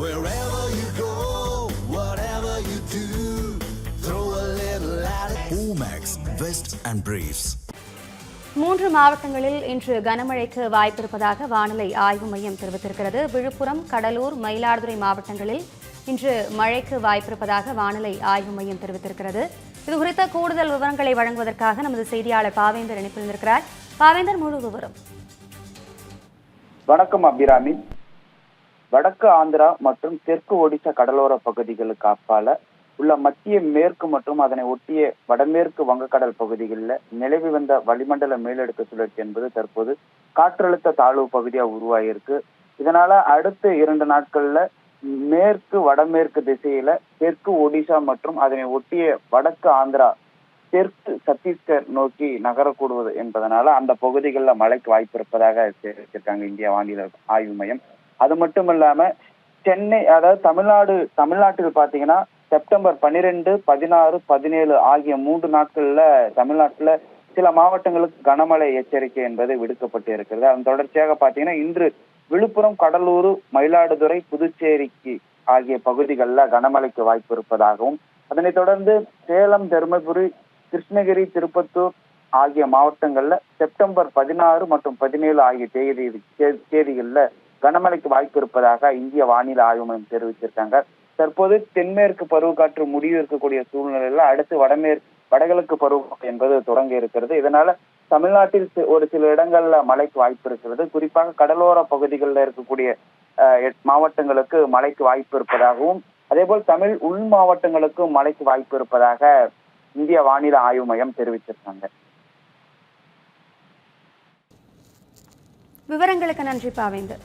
Wherever you go, whatever you do, throw a little at it. Omax, Vest and Briefs. மூன்று மாவட்டங்களில் இன்று கனமழைக்கு வாய்ப்பிருப்பதாக வானிலை ஆய்வு மையம் தெரிவித்திருக்கிறது. விழுப்புரம் கடலூர் மயிலாடுதுறை மாவட்டங்களில் இன்று மழைக்கு வாய்ப்பிருப்பதாக வானிலை ஆய்வு மையம் தெரிவித்திருக்கிறது. இது குறித்த கூடுதல் விவரங்களை வழங்குவதற்காக நமது செய்தியாளர் பாவேந்தர் இணைப்பில் இருக்கிறார். பாவேந்தர் முழு விவரம். வணக்கம் அபிராமி. வடக்கு ஆந்திரா மற்றும் தெற்கு ஒடிசா கடலோர பகுதிகளுக்கு அப்பால உள்ள மத்திய மேற்கு மற்றும் அதனை ஒட்டிய வடமேற்கு வங்கக்கடல் பகுதிகளில் நிலவி வந்த வளிமண்டல மேலடுக்கு சுழற்சி என்பது தற்போது காற்றழுத்த தாழ்வு பகுதியா உருவாகியிருக்கு இதனால அடுத்த இரண்டு நாட்கள்ல மேற்கு வடமேற்கு திசையில தெற்கு ஒடிசா மற்றும் அதனை ஒட்டிய வடக்கு ஆந்திரா தெற்கு சத்தீஸ்கர் நோக்கி நகரக்கூடுவது என்பதனால அந்த பகுதிகளில் மழைக்கு வாய்ப்பு இருப்பதாக தெரிவிச்சிருக்காங்க இந்திய வானிலை ஆய்வு மையம். அது மட்டும் இல்லாம சென்னை அதாவது தமிழ்நாடு தமிழ்நாட்டில் பாத்தீங்கன்னா செப்டம்பர் பன்னிரெண்டு பதினாறு பதினேழு ஆகிய மூன்று நாட்கள்ல தமிழ்நாட்டுல சில மாவட்டங்களுக்கு கனமழை எச்சரிக்கை என்பது விடுக்கப்பட்டு இருக்கிறது. அதன் தொடர்ச்சியாக பாத்தீங்கன்னா இன்று விழுப்புரம் கடலூர் மயிலாடுதுறை புதுச்சேரிக்கு ஆகிய பகுதிகளில் கனமழைக்கு வாய்ப்பு இருப்பதாகவும் அதனைத் தொடர்ந்து சேலம் தருமபுரி கிருஷ்ணகிரி திருப்பத்தூர் ஆகிய மாவட்டங்கள்ல செப்டம்பர் பதினாறு மற்றும் பதினேழு ஆகிய தேதி தே- கனமழைக்கு வாய்ப்பு இருப்பதாக இந்திய வானிலை ஆய்வு மையம் தெரிவிச்சிருக்காங்க தற்போது தென்மேற்கு பருவக்காற்று முடிவு இருக்கக்கூடிய சூழ்நிலையில அடுத்து வடமேற்கு வடகிழக்கு பருவம் என்பது தொடங்க இருக்கிறது. இதனால தமிழ்நாட்டில் ஒரு சில இடங்கள்ல மழைக்கு வாய்ப்பு இருக்கிறது. குறிப்பாக கடலோர பகுதிகளில் இருக்கக்கூடிய மாவட்டங்களுக்கு மழைக்கு வாய்ப்பு இருப்பதாகவும் அதேபோல் தமிழ் உள் மாவட்டங்களுக்கும் மழைக்கு வாய்ப்பு இருப்பதாக இந்திய வானிலை ஆய்வு மையம் தெரிவிச்சிருக்காங்க விவரங்களுக்கு நன்றி பாவேந்தர்.